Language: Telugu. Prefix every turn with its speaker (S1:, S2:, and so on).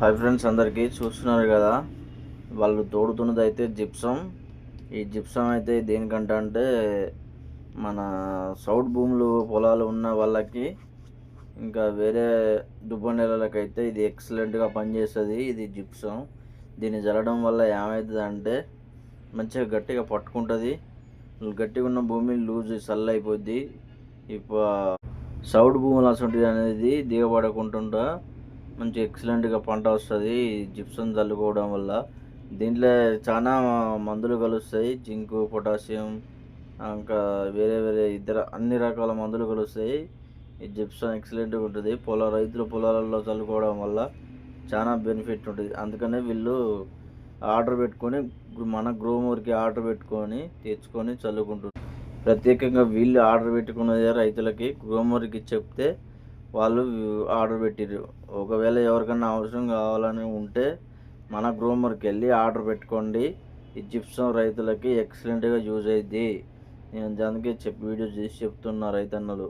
S1: హాయ్ ఫ్రెండ్స్ అందరికీ చూస్తున్నారు కదా? వాళ్ళు తోడుతున్నది అయితే జిప్సం. ఈ జిప్సం అయితే దేనికంటే అంటే మన సౌత్ భూములు పొలాలు ఉన్న వాళ్ళకి ఇంకా వేరే దుబ్బ నెలలకైతే ఇది ఎక్సలెంట్గా పనిచేస్తుంది ఇది జిప్సం. దీన్ని జల్లడం వల్ల ఏమవుతుంది అంటే మంచిగా గట్టిగా పట్టుకుంటుంది. గట్టిగా ఉన్న భూమి లూజ్ సల్ అయిపోద్ది. ఇప్పుడు సౌడ్ భూములు అసలు అనేది దిగబడకుంటుంటా. మంచి ఎక్సలెంట్గా పంట వస్తుంది. జిప్సం చల్లుకోవడం వల్ల. దీంట్లో చాలా మందులు కలుస్తాయి. జింకు పొటాషియం ఇంకా వేరే వేరే ఇతర అన్ని రకాల మందులు కలుస్తాయి. ఈ జిప్సం ఎక్సలెంట్గా ఉంటుంది. పొల రైతుల పొలాలలో చల్లుకోవడం వల్ల చాలా బెనిఫిట్ ఉంటుంది. అందుకనే వీళ్ళు ఆర్డర్ పెట్టుకొని మన గ్రోమర్కి ఆర్డర్ పెట్టుకొని తెచ్చుకొని చల్లుకుంటుంది ప్రత్యేకంగా వీళ్ళు ఆర్డర్ పెట్టుకున్నదే రైతులకి గ్రోమర్కి చెప్తే వాళ్ళు ఆర్డర్ పెట్టిర్రు. ఒకవేళ ఎవరికైనా అవసరం కావాలని ఉంటే మన గ్రూమర్కి వెళ్ళి ఆర్డర్ పెట్టుకోండి. ఈ జిప్సం రైతులకి ఎక్సలెంట్గా యూజ్ అయింది నేను దానికి చెప్పి వీడియో చేసి చెప్తున్నా రైతన్నలు.